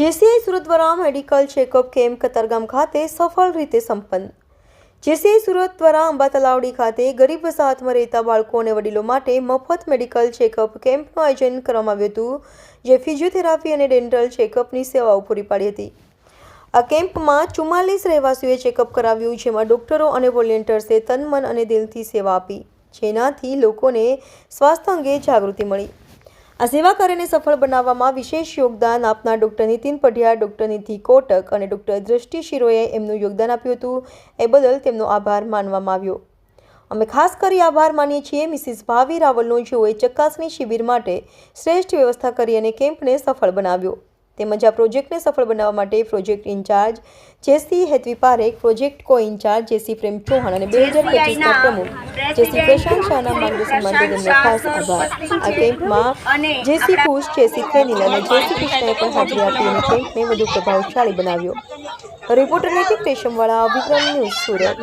JCI Surat દ્વારા medical checkup camp Katargam ખાતે સફળ રીતે સંપન્ન. જેસીઆઈ સુરત દ્વારા અંબા તલાવડી ખાતે ગરીબ વસાહતમાં રહેતા બાળકો અને વડીલો માટે મફત મેડિકલ ચેકઅપ કેમ્પનું આયોજન કરવામાં આવ્યું હતું, જે ફિઝિયોથેરાપી અને ડેન્ટલ ચેકઅપની સેવાઓ પૂરી પાડી હતી. આ કેમ્પમાં ચુમ્માલીસ રહેવાસીઓએ ચેકઅપ કરાવ્યું, જેમાં ડોક્ટરો અને વોલેન્ટિયર્સે તન, મન અને દિલથી સેવા આપી, જેનાથી લોકોને સ્વાસ્થ્ય અંગે જાગૃતિ મળી. આ સેવા કાર્યને સફળ બનાવવામાં વિશેષ યોગદાન આપનાર ડૉક્ટર નીતિન પઢિયાર, ડૉક્ટર નિધિ કોટક અને ડૉક્ટર દ્રષ્ટિ શિરોએ એમનું યોગદાન આપ્યું હતું. એ બદલ તેમનો આભાર માનવામાં આવ્યો. અમે ખાસ કરી આભાર માનીએ છીએ મિસિસ ભાવી રાવલનો, જેઓએ ચકાસણી શિબિર માટે શ્રેષ્ઠ વ્યવસ્થા કરી અને કેમ્પને સફળ બનાવ્યો. તેમજ આ પ્રોજેક્ટને સફળ બનાવવા માટે project incharge JC Hetvi Parekh project co incharge JC Prem Chauhan અને બે હજાર પચીસના પ્રમુખ જેસી પ્રશાંત શાહના માર્ગદર્શન માટે તેમનો ખાસ આભાર. આ કેમ્પમાં જેસી ખુશ જેસી ખેનીલ અને જેસી કૃષ્ણએ પણ હાજરી આપી અને કેમ્પને વધુ પ્રભાવશાળી બનાવ્યો. રિપોર્ટર નૈતિક રેશમવાળા વિક્રમ ન્યૂઝ સુરત.